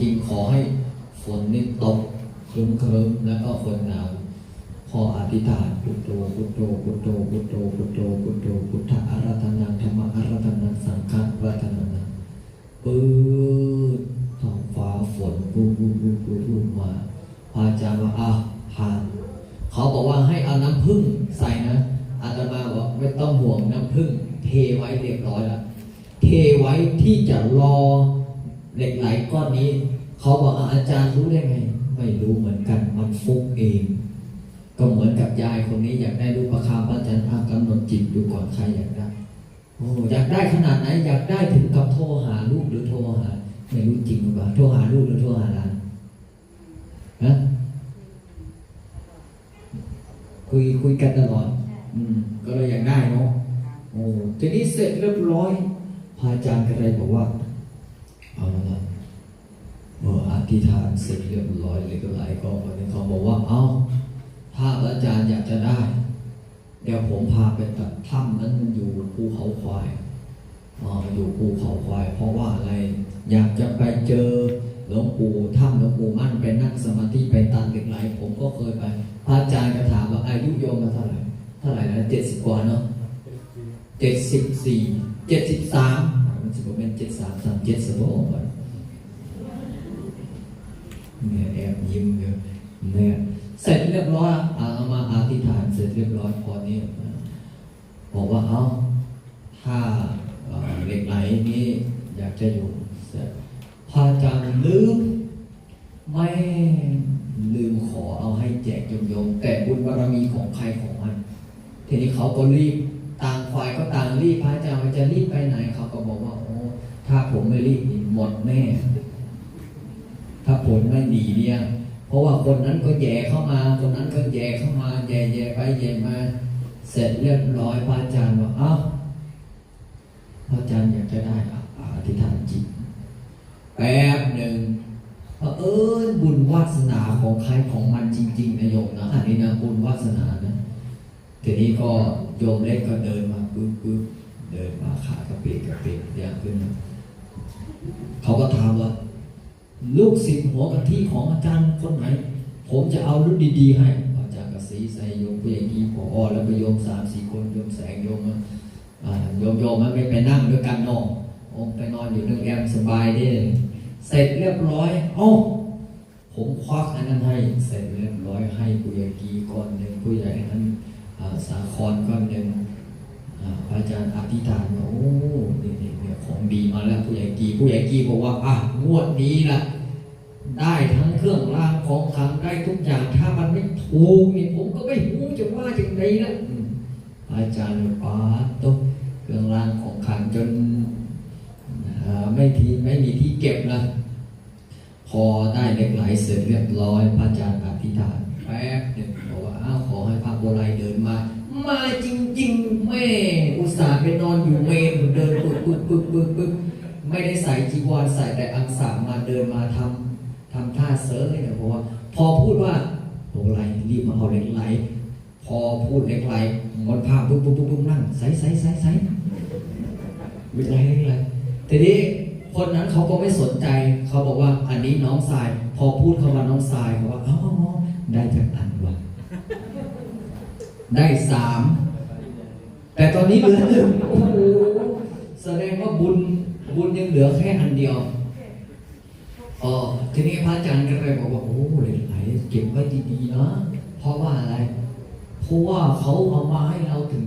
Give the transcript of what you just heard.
จริงขอให้ฝนนี่ตกครึ้มครึ้มแล้วก็ฝนหนาวพออธิษฐานพุทโธพุทโธพุทโธพุทโธพุทโธพุทโธพุทธะอารัธนังธรรมอารัธนังสังฆะวัฒนังปื๊ดท้องฟ้าฝนปุ๊บปุ๊บปุ๊บปุ๊บปุ๊บมาพระอาจารย์ว่าอะผ่านเขาบอกว่าให้เอาน้ำผึ้งใส่นะอาตมาบอกไม่ต้องห่วงน้ำผึ้งเทไว้เรียบร้อยแล้วเทไว้ที่จะรอ เหล็กไหลก้อนนี้ เขาบอกอาจารย์รู้ได้ไง ไม่รู้เหมือนกันมันฟุกเอง ก็เหมือนกับยายคนนี้อยากได้รูปประคำพระอาจารย์พากำหนดจิตดูก่อนใครอยากได้โอ้อยากได้ขนาดไหนอยากได้ถึงกับโทรหาลูกหรือโทรหาไม่รู้จริงหรือเปล่าโทรหาลูกหรือโทรหาหลานฮะคุยคุยกันตลอด อืม ก็เลยอยากได้เนาะโอ้ทีนี้เสร็จเรียบร้อยพระอาจารย์ก็เลยบอกว่า เอาละเมื่ออธิษฐานเสร็จเรียบร้อยเลยก็ไหลก็วันนี้เขาบอกว่าเอาถ้าพระอาจารย์อยากจะได้ เดี๋ยวผมพาไปตัดถ้ำนั้นมันอยู่ภูเขาควายอ่าอยู่ภูเขาควาย เพราะว่าอะไร อยากจะไปเจอหลวงปู่ถ้ำหลวงปู่มั่นไปนั่งสมาธิไปตันเหล็กไหลผมก็เคยไปพระอาจารย์ก็ถามว่าอายุโยมมาเท่าไหร่เท่าไหร่นะเจ็ดสิบกว่าเนาะเจ็ดสิบสี่เจ็ดสิบสาม มันจะเป็นเจ็ดสามสามเจ็ดสมองก่อนเนี่ยแอบยิ้มเนี่ยเสร็จเรียบร้อยอามาอธิษฐานเสร็จเรียบร้อยพอนี้บอกว่าเอาถ้าเหล็กไหลนี้อยากจะอยู่พระอาจารย์ลืมไม่ลืมขอเอาให้แจกโยมแต่บุญบารมีของใครของมัน ทีนี้เขาก็รีบ ฝ่ายก็ต่างรีบพระอาจารย์จะรีบไปไหนเขาก็บอกว่า โอ้ถ้าผมไม่รีบหมดแน่ ถ้าผลไม่ดีเนี่ย เพราะว่าคนนั้นก็แย่เข้ามา คนนั้นก็แย่เข้ามาแย่แย่ไปแย่มา เสร็จเรียบร้อยพระอาจารย์บอกเอ้าพระอาจารย์อยากจะได้อะอธิษฐานจิตแป๊บหนึ่งเผอิญบุญวาสนาของใครของมันจริงๆนะโยมนะอันนี้นะบุญวาสนานะ ทีนี้ก็โยมเล็กก็เดินมาปึ๊บปึ๊บเดินมาขากระปกกระปกอย่างขึ้น เขาก็ถามว่า ลูกศิษย์หัวกะทิของอาจารย์คนไหน ผมจะเอารุ่นดีๆให้อาจารย์กระสีใส่โยมผู้ใหญ่กีพอแล้วก็โยมสามสี่คนโยมแสงโยมโยมโยมมันไม่ไปนั่งด้วยกันนอกองไปนอนอยู่นึงแอมสบายได้เลยเสร็จเรียบร้อย เอ้าผมควักอันนั้นให้ เสร็จเรียบร้อยให้ผู้ใหญ่กีก้อนหนึ่งผู้ใหญ่นั้น สาครก้อนหนึ่งพระอาจารย์อธิษฐานว่าโอ้นี่นี่เนี่ยของดีมาแล้วผู้ใหญ่กีผู้ใหญ่กีบอกว่าอะงวดนี้ละได้ทั้งเครื่องรางของขลังได้ทุกอย่างถ้ามันไม่ถูกนี่ผมก็ไม่รู้จะว่าจังไงนะอืมพระอาจารย์ป้าดตกเครื่องรางของขลังจนไม่ทีไม่มีที่เก็บละพอได้เหล็กไหลเสร็จเรียบร้อยพระอาจารย์อธิษฐาน ป๊บหนึ่งบอกว่าอ้าวขอให้พระโบราณเดินมา มาจริงๆแม่อุตส่าห์ไปนอนอยู่เมนเดินปึ๊บปึ๊บปึ๊บปึ๊บปึ๊บไม่ได้ใส่จีวรใส่แต่อังสามาเดินมาทำทำท่าเซิร์ฟเนี่ยเพราะว่าพอพูดว่าโบราณรีบมาเอาเหล็กไหล พอพูดเหล็กไหลมันพาปุ๊บปุ๊บปุ๊บปุ๊บนั่งใส่ใส่ใส่ใส่เหล็กไหลเหล็กไหลทีนี้คนนั้นเขาก็ไม่สนใจ เขาบอกว่าอันนี้น้องทราย พอพูดคำว่าน้องทรายเขาว่าเอ้า ได้จากอันวะได้สามแต่ตอนนี้เหลือหนึ่งโอ้โหแสดงว่าบุญบุญยังเหลือแค่อันเดียวอ๋อทีนี้พระอาจารย์ก็เลยบอกว่าโอ้เหล็กไหลเก็บไว้ดีๆนะเพราะว่าอะไร เพราะว่าเขาเอามาให้เราถึง